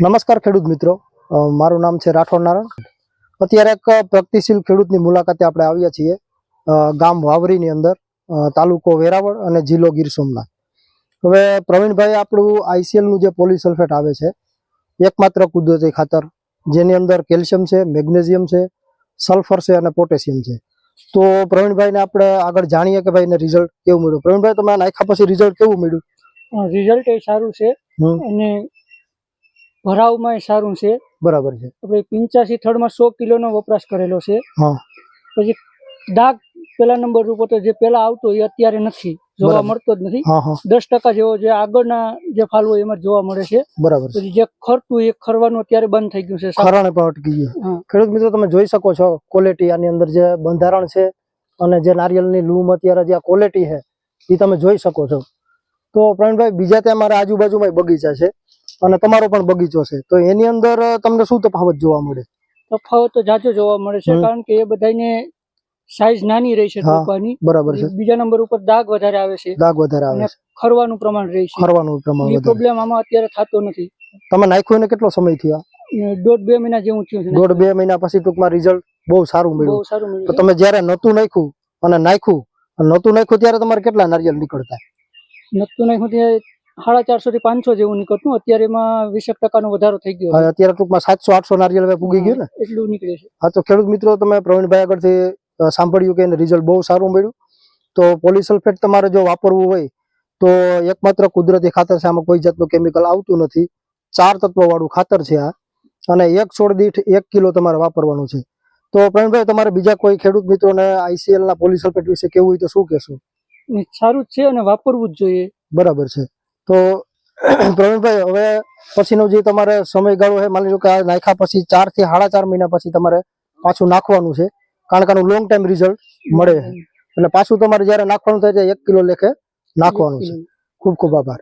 નમસ્કાર ખેડૂત મિત્રો. મારું નામ છે રાઠોડ નારાયણ. અત્યારે એક પ્રગતિશીલ ખેડૂતની મુલાકાતે આપણે આવ્યા છીએ ગામ વાવરીની અંદર તાલુકો વેરાવળ અને જિલ્લો ગીર સોમનાથ. હવે પ્રવીણભાઈ આપણું આઈસીએલનું જે પોલિસલ્ફેટ આવે છે એકમાત્ર કુદરતી ખાતર જેની અંદર કેલ્શિયમ છે મેગ્નેશિયમ છે સલ્ફર છે અને પોટેશિયમ છે. તો પ્રવીણભાઈને આપણે આગળ જાણીએ કે ભાઈ એને રિઝલ્ટ કેવું મળ્યું? પ્રવીણભાઈ તમે નાખ્યા પછી રિઝલ્ટ કેવું મળ્યું? રિઝલ્ટ એ સારું છે. અને ભરાવમાં સારું છે. બરાબર છે. આપણે પિંચાસી થડમાં સો કિલોનો વપરાશ કરેલો છે. હા. પછી ડાઘ પેલા નંબર ઉપર તો જે પેલા આવતો એ અત્યારે નથી જોવા મળતો જ નથી. દસ ટકા જેવો જે આગળના જે ફાલ હોય એમાં જોવા મળે છે. બરાબર પછી જે ખરતું એ ખરવાનું અત્યારે બંધ થઈ ગયું છે. ખરાણે પણ અટકી ગયું. ખેડૂત મિત્રો તમે જોઈ શકો છો ક્વોલિટી આની અંદર જે બંધારણ છે અને જે નારિયેલની લૂમ અત્યારે જે ક્વોલિટી છે એ તમે જોઈ શકો છો. તો પ્રવીણભાઈ બીજા ત્યાં મારા આજુબાજુમાં બગીચા છે. અને તમારો પણ બગીચો છે. તો એની અંદર તમને શું તફાવત જોવા મળે? તફાવત તો જાજો જોવા મળે છે કારણ કે એ બધાને સાઈઝ નાની રહી છે. ટોપાની બરાબર છે. બીજા નંબર ઉપર દાગ વધારે આવે છે. દાગ વધારે આવે છે. ખરવાનું પ્રમાણ રહે છે. ખરવાનું પ્રમાણ એ વધારે. પ્રોબ્લેમ આમાં અત્યારે થતો નથી. તમે નાખ્યો એને કેટલો સમય થયો? દોઢ બે મહિના જેવું થયું છે દોઢ બે મહિના પછી ટૂંકમાં રિઝલ્ટ બહુ સારું બહુ મળ્યું. સારું તો. તમે જ્યારે નતું નાખ્યું અને નાખ્યું અને નહોતું નાખ્યું ત્યારે તમારે કેટલા નારિયેળ નીકળતા? નતું નાખ્યું સુધી સાડા ચારસો થી પાંચસો જેવું નીકળતું. અત્યારે એમાં વીસેક ટકાનો વધારો થઈ ગયો. અત્યારે ટૂંકમાં સાતસો આઠસો નારિયેલ હવે પૂગી ગયું ને? એટલું નીકળે છે. હા તો ખેડૂત મિત્રો તમે પ્રવીણભાઈ આગળથી સાંભળ્યું કે એને રિઝલ્ટ બહુ સારું મળ્યું. તો પોલીસલ્ફેટ તમારે જો વાપરવું હોય તો એકમાત્ર કુદરતી ખાતર છે. આમાં કોઈ જાતનું કેમિકલ આવતું નથી. ચાર તત્વ વાળું ખાતર છે આ. અને એક છોડ દીઠ એક કિલો તમારે વાપરવાનું છે. તો પ્રવીણભાઈ તમારે બીજા કોઈ ખેડૂત મિત્રોને આઈસીએલ ના પોલીસલ્ફેટ વિશે કેવું હોય તો શું કહેશું? સારું જ છે અને વાપરવું જ જોઈએ. બરાબર છે. તો પ્રવીણભાઈ હવે પછીનો જે તમારે સમયગાળો છે માની લો કે આ નાખ્યા પછી ચારથી સાડા ચાર મહિના પછી તમારે પાછું નાખવાનું છે. કારણ કે આનું લોંગ ટાઈમ રિઝલ્ટ મળે એટલે પાછું તમારે જ્યારે નાખવાનું થાય ત્યારે એક કિલો લેખે નાખવાનું છે. ખૂબ ખૂબ આભાર.